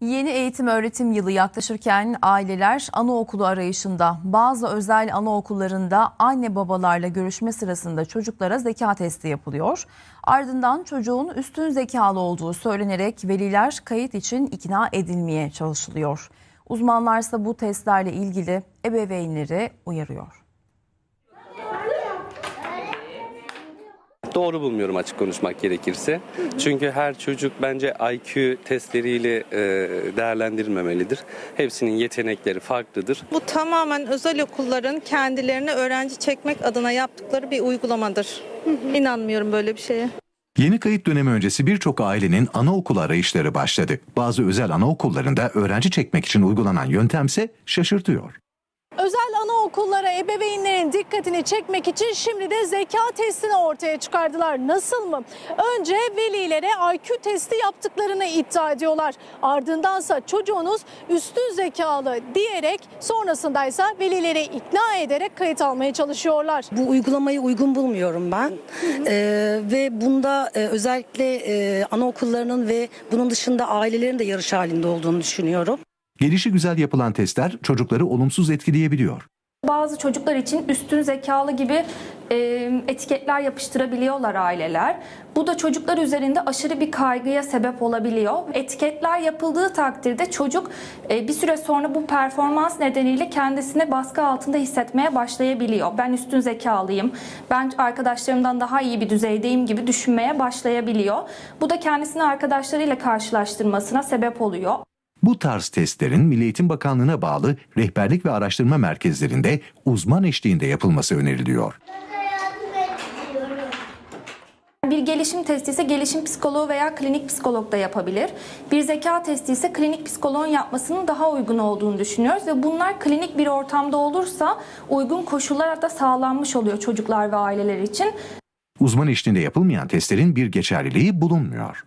Yeni eğitim öğretim yılı yaklaşırken aileler anaokulu arayışında. Bazı özel anaokullarında anne babalarla görüşme sırasında çocuklara zeka testi yapılıyor. Ardından çocuğun üstün zekalı olduğu söylenerek veliler kayıt için ikna edilmeye çalışılıyor. Uzmanlarsa bu testlerle ilgili ebeveynleri uyarıyor. Doğru bulmuyorum açık konuşmak gerekirse. Çünkü her çocuk bence IQ testleriyle e, değerlendirilmemelidir. Hepsinin yetenekleri farklıdır. Bu tamamen özel okulların kendilerine öğrenci çekmek adına yaptıkları bir uygulamadır. İnanmıyorum böyle bir şeye. Yeni kayıt dönemi öncesi birçok ailenin anaokulu arayışları başladı. Bazı özel anaokullarında öğrenci çekmek için uygulanan yöntemse şaşırtıyor. Özel anaokullara ebeveynlerin dikkatini çekmek için şimdi de zeka testini ortaya çıkardılar. Nasıl mı? Önce velilere IQ testi yaptıklarını iddia ediyorlar. Ardındansa çocuğunuz üstün zekalı diyerek sonrasındaysa velileri ikna ederek kayıt almaya çalışıyorlar. Bu uygulamayı uygun bulmuyorum ben Ee, ve bunda e, özellikle e, anaokullarının ve bunun dışında ailelerin de yarış halinde olduğunu düşünüyorum. Gelişi güzel yapılan testler çocukları olumsuz etkileyebiliyor. Bazı çocuklar için üstün zekalı gibi e, etiketler yapıştırabiliyorlar aileler. Bu da çocuklar üzerinde aşırı bir kaygıya sebep olabiliyor. Etiketler yapıldığı takdirde çocuk e, bir süre sonra bu performans nedeniyle kendisini baskı altında hissetmeye başlayabiliyor. Ben üstün zekalıyım, ben arkadaşlarımdan daha iyi bir düzeydeyim gibi düşünmeye başlayabiliyor. Bu da kendisini arkadaşlarıyla karşılaştırmasına sebep oluyor. Bu tarz testlerin Milli Eğitim Bakanlığı'na bağlı rehberlik ve araştırma merkezlerinde uzman eşliğinde yapılması öneriliyor. Bir gelişim testi ise gelişim psikoloğu veya klinik psikolog da yapabilir. Bir zeka testi ise klinik psikoloğun yapmasının daha uygun olduğunu düşünüyoruz ve bunlar klinik bir ortamda olursa uygun koşullar da sağlanmış oluyor çocuklar ve aileler için. Uzman eşliğinde yapılmayan testlerin bir geçerliliği bulunmuyor.